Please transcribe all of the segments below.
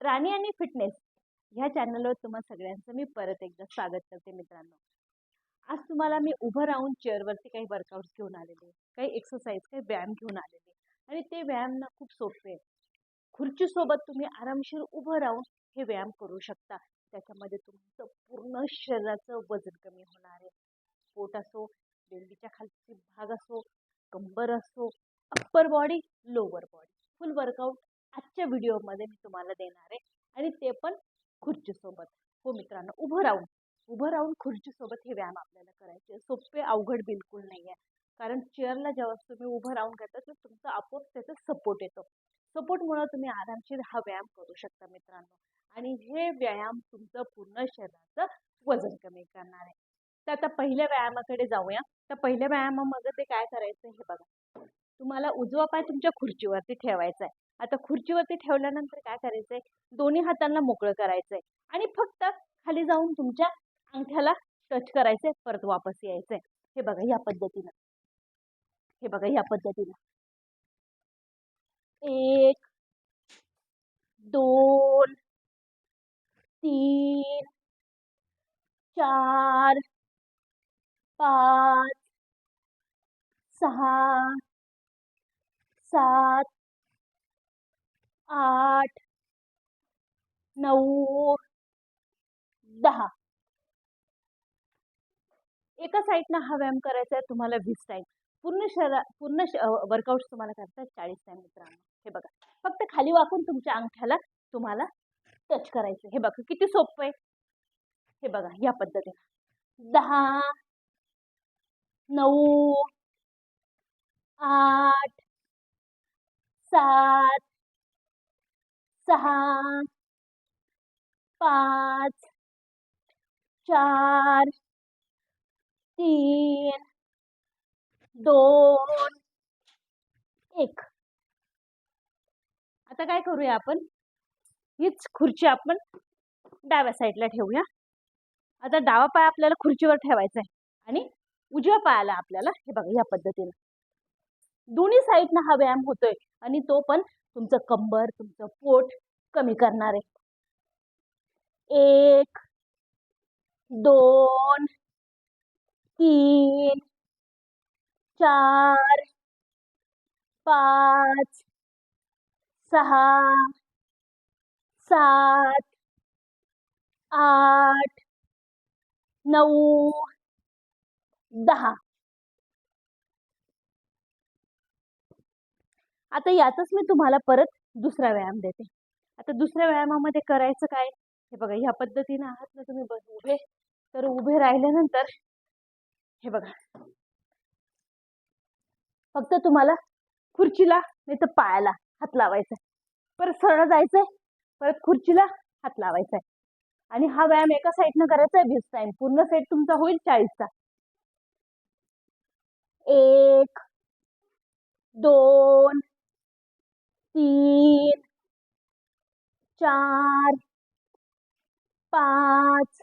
राणी आणि फिटनेस ह्या चॅनलवर तुम्हा सगळ्यांचं मी परत एकदा स्वागत करते मित्रांनो. आज तुम्हाला मी उभं राहून चेअरवरती काही वर्कआउट्स घेऊन आलेले काही एक्सरसाइज काही व्यायाम घेऊन आलेले आणि ते व्यायाम ना खूप सोपे आहे खुर्चीसोबत तुम्ही आरामशीर उभं राहून हे व्यायाम करू शकता. त्याच्यामध्ये तुमचं पूर्ण शरीराचं वजन कमी होणार आहे. पोट असो बेंबीच्या खालची भाग असो कंबर असो upper body lower body full workout आजच्या व्हिडिओमध्ये मी तुम्हाला देणार आहे. आणि ते पण खुर्चीसोबत. हो मित्रांनो उभं राहून उभं राहून खुर्चीसोबत हे व्यायाम आपल्याला करायचे सोपे अवघड बिलकुल नाही आहे कारण चेअरला जेव्हा तुम्ही उभं राहून घेता तर तुमचा आपोआप त्याचा सपोर्ट येतो. सपोर्टमुळं तुम्ही आरामशीर हा व्यायाम करू शकता मित्रांनो. आणि हे व्यायाम तुमचं पूर्ण शरीराचं वजन कमी करणार आहे. तर आता पहिल्या व्यायामाकडे जाऊया. तर पहिल्या व्यायामामध्ये ते काय करायचं हे बघा. तुम्हाला उजवा पाय तुमच्या खुर्चीवरती ठेवायचा आहे. आता खुर्चीवरती ठेवल्यानंतर काय करायचंय? दोन्ही हातांना मोकळं करायचंय. आणि फक्त खाली जाऊन तुमच्या अंगठ्याला टच करायचंय. परत वापस यायचंय. हे बघा या पद्धतीनं. हे बघा या पद्धतीनं. एक दोन तीन चार पाच सहा सात आठ नऊ दहा. एका साईडनं हा व्यायाम करायचा आहे तुम्हाला वीस टाईम पूर्ण शरा पूर्ण वर्कआउट तुम्हाला करता चाळीस टाईम मित्रांनो. हे बघा. फक्त खाली वाकून तुमच्या अंगठ्याला तुम्हाला टच करायचं हे बघा किती सोपं आहे. हे बघा या पद्धतीने. दहा नऊ आठ सात सहा पाच चार तीन दोन एक. आता काय करूया आपण? हीच खुर्ची आपण डाव्या साईडला ठेवूया. आता डावा पाय आपल्याला खुर्चीवर ठेवायचा आहे आणि उजव्या पायाला आपल्याला हे बघा या पद्धतीनं. दोन्ही साईडनं हा व्यायाम होतोय आणि तो पण तुमचं कंबर तुमचं पोट कमी करणार आहे. एक दोन तीन चार पाच सहा सात आठ नऊ दहा. आता यातच मी तुम्हाला परत दुसरा व्यायाम देते. आता दुसऱ्या व्यायामामध्ये करायचं काय? हे बघा ह्या पद्धतीनं आहात ना तुम्ही उभे. तर उभे राहिल्यानंतर हे बघा. फक्त तुम्हाला खुर्चीला नाही तर पायाला हात लावायचा परत सरळ जायचंय परत खुर्चीला हात लावायचा आहे आणि हा व्यायाम एका साईडनं करायचा आहे वीस टाइम पूर्ण सेट तुमचा होईल चाळीसचा. एक दोन तीन चार पाच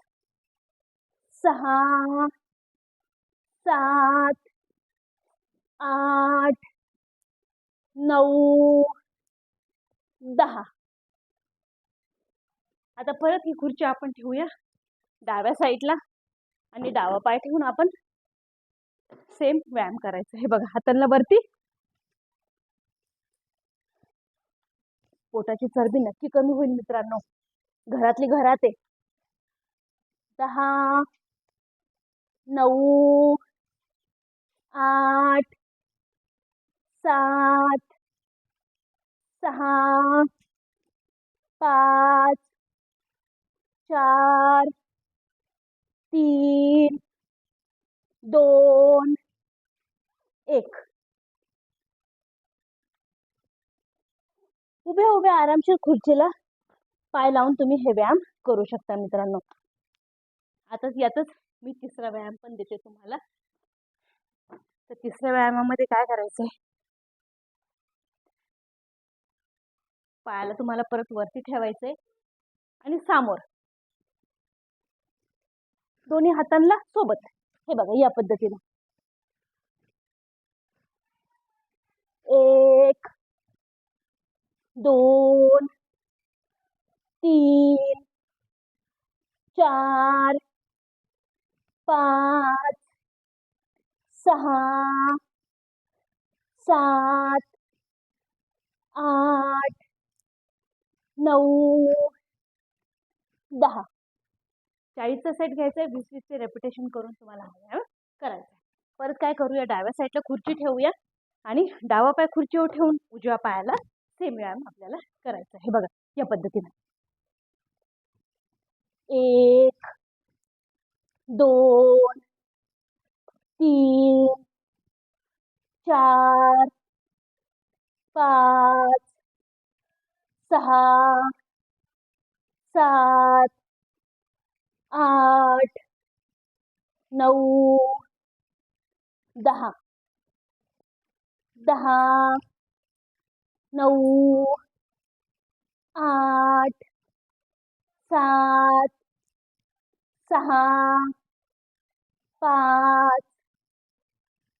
सहा सात आठ नऊ दहा. आता परत ही खुर्ची आपण ठेवूया डाव्या साईडला आणि डावा पाय ठेवून आपण सेम व्यायाम करायचा. हे बघा हातांना वरती पोटाची चरबी नक्की कमी होईल मित्रांनो. घरातली घरात. आहे दहा नऊ आठ सात सहा पाच चार तीन दोन एक. उभ्या उभ्या आरामशीर खुर्चीला पाय लावून तुम्ही हे व्यायाम करू शकता मित्रांनो. आता यातच मी तिसरा व्यायाम पण देते तुम्हाला. तर तिसऱ्या व्यायामामध्ये काय करायचंय? पायाला तुम्हाला परत वरती ठेवायचंय आणि समोर. दोन्ही हातांना सोबत. हे बघा या पद्धतीने. एक दोन तीन चार पाच सहा सात आठ नऊ दहा. चाळीसचा सेट घ्यायचा आहे वीस वीसचे रेपिटेशन करून तुम्हाला हवं आहे करायचं आहे. परत काय करूया डाव्या साईडला खुर्ची ठेवूया आणि डावा पाय खुर्चीवर ठेवून उजव्या पायाला सेम व्यायाम आपल्याला करायचा आहे. बघा या पद्धतीने. एक दोन तीन चार पाच सहा सात आठ नऊ दहा. दहा नऊ आठ सात सहा पाच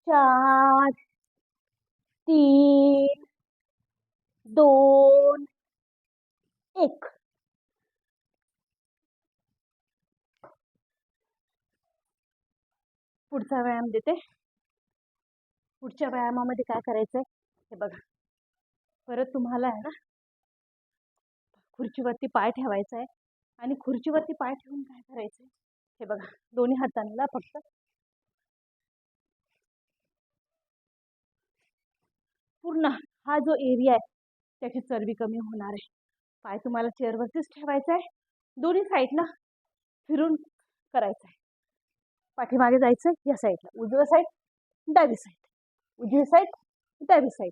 चार तीन दोन एक. पुढचा व्यायाम देते. पुढच्या व्यायामामध्ये काय करायचं आहे हे बघा. परत तुम्हाला आहे ना खुर्चीवरती पाय ठेवायचा आहे. आणि खुर्चीवरती पाय ठेवून काय करायचं आहे हे बघा दोन्ही हातांना फक्त पूर्ण हा जो एरिया आहे त्याची चरबी कमी होणार आहे. पाय तुम्हाला चेअरवरतीच ठेवायचा आहे दोन्ही साईडला फिरून करायचं आहे पाठीमागे जायचं आहे या साईडला उजव्या साईड डावी साईड उजवी साईड डावी साईड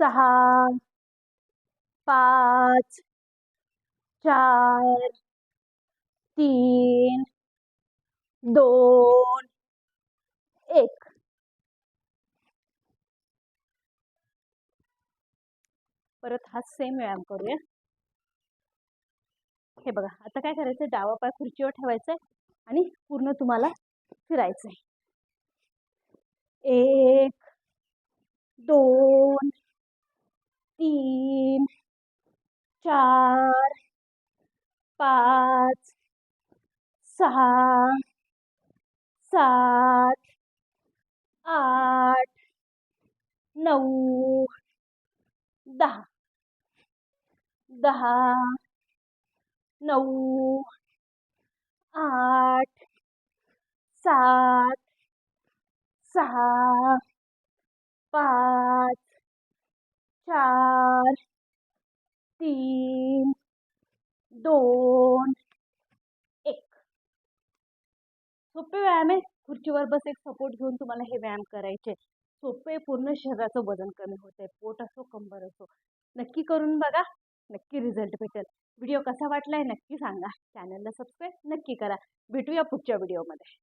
सहा पाच चार तीन दोन एक. परत हा सेम व्यायाम करूया. हे बघा आता काय करायचं डावा पाय खुर्चीवर ठेवायचा आहे आणि पूर्ण तुम्हाला फिरायचं आहे एक दोन तीन चार पाच सहा सात आठ नऊ दहा. दहा नऊ आठ सात सहा पाच चार तीन दोन एक. सोपे व्यायाम आहे खुर्चीवर बस एक सपोर्ट घेऊन तुम्हाला हे व्यायाम करायचे. सोपे पूर्ण शरीराचं वजन कमी होते पोट असो कंबर असो. नक्की करून बघा. नक्की रिझल्ट भेटेल. व्हिडिओ कसा वाटलाय नक्की सांगा. चॅनलला सबस्क्राईब नक्की करा. भेटूया पुढच्या व्हिडिओमध्ये.